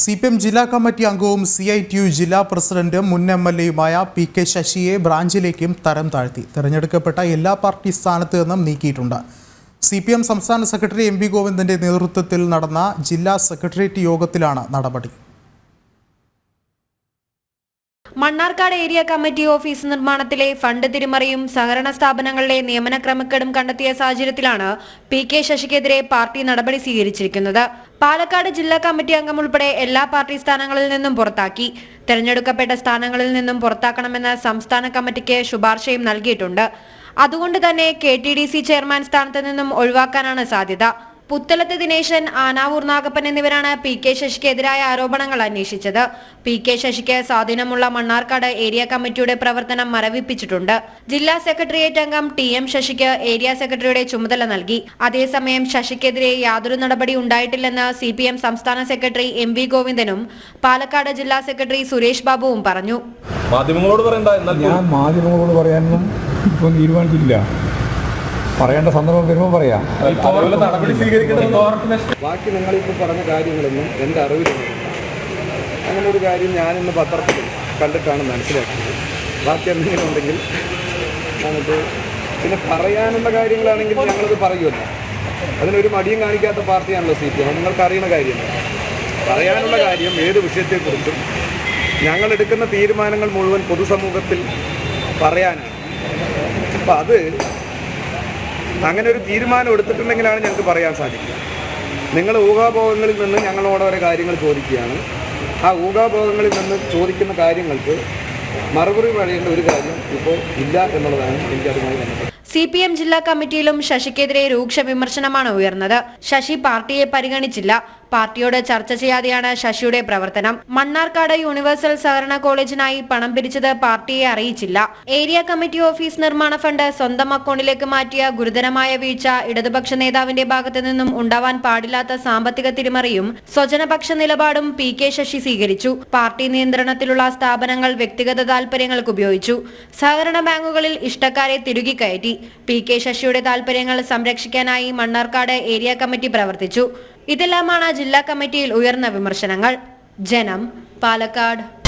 C P M ജില്ലാ committee അംഗവും C I T U ജില്ലാ പ്രസിഡന്റും മുൻ എം എൽ എയുമായ പി കെ ശശിയെ ബ്രാഞ്ചിലേക്കും തരം താഴ്ത്തി. തെരഞ്ഞെടുക്കപ്പെട്ട എല്ലാ പാർട്ടി സ്ഥാനത്ത് നിന്നും നീക്കിയിട്ടുണ്ട്. സി പി എം സംസ്ഥാന സെക്രട്ടറി എം വി ഗോവിന്ദന്റെ നേതൃത്വത്തിൽ നടന്ന ജില്ലാ സെക്രട്ടേറിയറ്റ് യോഗത്തിലാണ് നടപടി. മണ്ണാർക്കാട് ഏരിയ കമ്മിറ്റി ഓഫീസ് നിർമ്മാണത്തിലെ ഫണ്ട് തിരിമറിയും സഹകരണ സ്ഥാപനങ്ങളിലെ നിയമന ക്രമക്കേടും കണ്ടെത്തിയ സാഹചര്യത്തിലാണ് പി കെ ശശിക്കെതിരെ പാർട്ടി നടപടി സ്വീകരിച്ചിരിക്കുന്നത്. പാലക്കാട് ജില്ലാ കമ്മിറ്റി അംഗം ഉൾപ്പെടെ എല്ലാ പാർട്ടി സ്ഥാനങ്ങളിൽ നിന്നും പുറത്താക്കി. തെരഞ്ഞെടുക്കപ്പെട്ട സ്ഥാനങ്ങളിൽ നിന്നും പുറത്താക്കണമെന്ന് സംസ്ഥാന കമ്മിറ്റിക്ക് ശുപാർശയും നൽകിയിട്ടുണ്ട്. അതുകൊണ്ട് തന്നെ K T D C chairman സ്ഥാനത്ത് നിന്നും ഒഴിവാക്കാനാണ് സാധ്യത. പുത്തലത്ത് ദിനേശൻ ആനാവൂർ നാഗപ്പൻ എന്നിവരാണ് പി കെ ശശിക്കെതിരായ ആരോപണങ്ങൾ അന്വേഷിച്ചത്. പി കെ ശശിക്ക് സ്വാധീനമുള്ള മണ്ണാർക്കാട് ഏരിയ കമ്മിറ്റിയുടെ പ്രവർത്തനം മരവിപ്പിച്ചിട്ടുണ്ട്. ജില്ലാ സെക്രട്ടേറിയറ്റ് അംഗം ടി എം ശശിക്ക് ഏരിയ സെക്രട്ടറിയുടെ ചുമതല നൽകി. അതേസമയം ശശിക്കെതിരെ യാതൊരു നടപടി ഉണ്ടായിട്ടില്ലെന്ന് സി പി എം സംസ്ഥാന സെക്രട്ടറി എം വി ഗോവിന്ദനും പാലക്കാട് ജില്ലാ സെക്രട്ടറി സുരേഷ് ബാബുവും പറഞ്ഞു. മാധ്യമങ്ങളോട് പറയണ്ട എന്നാൽ ഞാൻ മാധ്യമങ്ങളോട് പറയാനൊന്നും ഇപ്പം തീരുമാനിച്ചില്ല പറയേണ്ട സന്ദർഭം വരുമ്പോൾ പറയാം. ബാക്കി നിങ്ങളിപ്പോൾ പറഞ്ഞ കാര്യങ്ങളൊന്നും എന്റെ അറിവിലില്ല അങ്ങനെ ഒരു കാര്യം ഞാനിന്ന് പത്രത്തിൽ കണ്ടിട്ടാണ് മനസ്സിലാക്കിയത്. ബാക്കി എന്തെങ്കിലും ഉണ്ടെങ്കിൽ നമുക്ക് പിന്നെ പറയാനുള്ള കാര്യങ്ങളാണെങ്കിൽ ഞങ്ങളത് പറയുമല്ലോ. അതിനൊരു മടിയും കാണിക്കാത്ത പാർട്ടിയാണല്ലോ സി പി എം. നിങ്ങൾക്ക് അറിയുന്ന കാര്യമല്ല പറയാനുള്ള കാര്യം ഏത് വിഷയത്തെക്കുറിച്ചും ഞങ്ങൾ എടുക്കുന്ന തീരുമാനങ്ങൾ മുഴുവൻ പൊതുസമൂഹത്തിൽ പറയാനാണ്. അപ്പം അത് അങ്ങനെ ഒരു തീരുമാനം എടുത്തിട്ടുണ്ടെങ്കിലാണ് ഞങ്ങൾക്ക് പറയാൻ സാധിക്കുക. നിങ്ങൾ ഊഹാഭോഗങ്ങളിൽ നിന്ന് ഞങ്ങളോട് ഓരോ കാര്യങ്ങൾ ചോദിക്കുകയാണ്. ആ ഊഹാഭോഗങ്ങളിൽ നിന്ന് ചോദിക്കുന്ന കാര്യങ്ങൾക്ക് മറുപടി പറയേണ്ട ഒരു കാര്യം ഇപ്പോൾ ഇല്ല എന്നുള്ളതാണ് എനിക്കതുമായി ബന്ധപ്പെട്ടത് സി പി എം ജില്ലാ കമ്മിറ്റിയിലും ശശിക്കെതിരെ രൂക്ഷ വിമർശനമാണ് ഉയർന്നത്. ശശി പാർട്ടിയെ പരിഗണിച്ചില്ല. പാർട്ടിയോട് ചർച്ച ചെയ്യാതെയാണ് ശശിയുടെ പ്രവർത്തനം. മണ്ണാർക്കാട് യൂണിവേഴ്സൽ സഹകരണ കോളേജിനായി പണം പിരിച്ചത് പാർട്ടിയെ അറിയിച്ചില്ല. ഏരിയ കമ്മിറ്റി ഓഫീസ് നിർമ്മാണ ഫണ്ട് സ്വന്തം അക്കൗണ്ടിലേക്ക് മാറ്റിയ ഗുരുതരമായ വീഴ്ച ഇടതുപക്ഷ നേതാവിന്റെ ഭാഗത്തു നിന്നും ഉണ്ടാവാൻ പാടില്ലാത്ത സാമ്പത്തിക തിരിമറിയും സ്വജനപക്ഷ നിലപാടും പി കെ ശശി സ്വീകരിച്ചു. പാർട്ടി നിയന്ത്രണത്തിലുള്ള സ്ഥാപനങ്ങൾ വ്യക്തിഗത താൽപര്യങ്ങൾക്ക് ഉപയോഗിച്ചു. സഹകരണ ബാങ്കുകളിൽ ഇഷ്ടക്കാരെ തിരുകി കയറ്റി. പി കെ ശശിയുടെ താൽപര്യങ്ങൾ സംരക്ഷിക്കാനായി മണ്ണാർക്കാട് ഏരിയ കമ്മിറ്റി പ്രവർത്തിച്ചു. ഇതെല്ലാമാണ് ജില്ലാ കമ്മിറ്റിയിൽ ഉയർന്ന വിമർശനങ്ങൾ. ജനം പാലക്കാട്.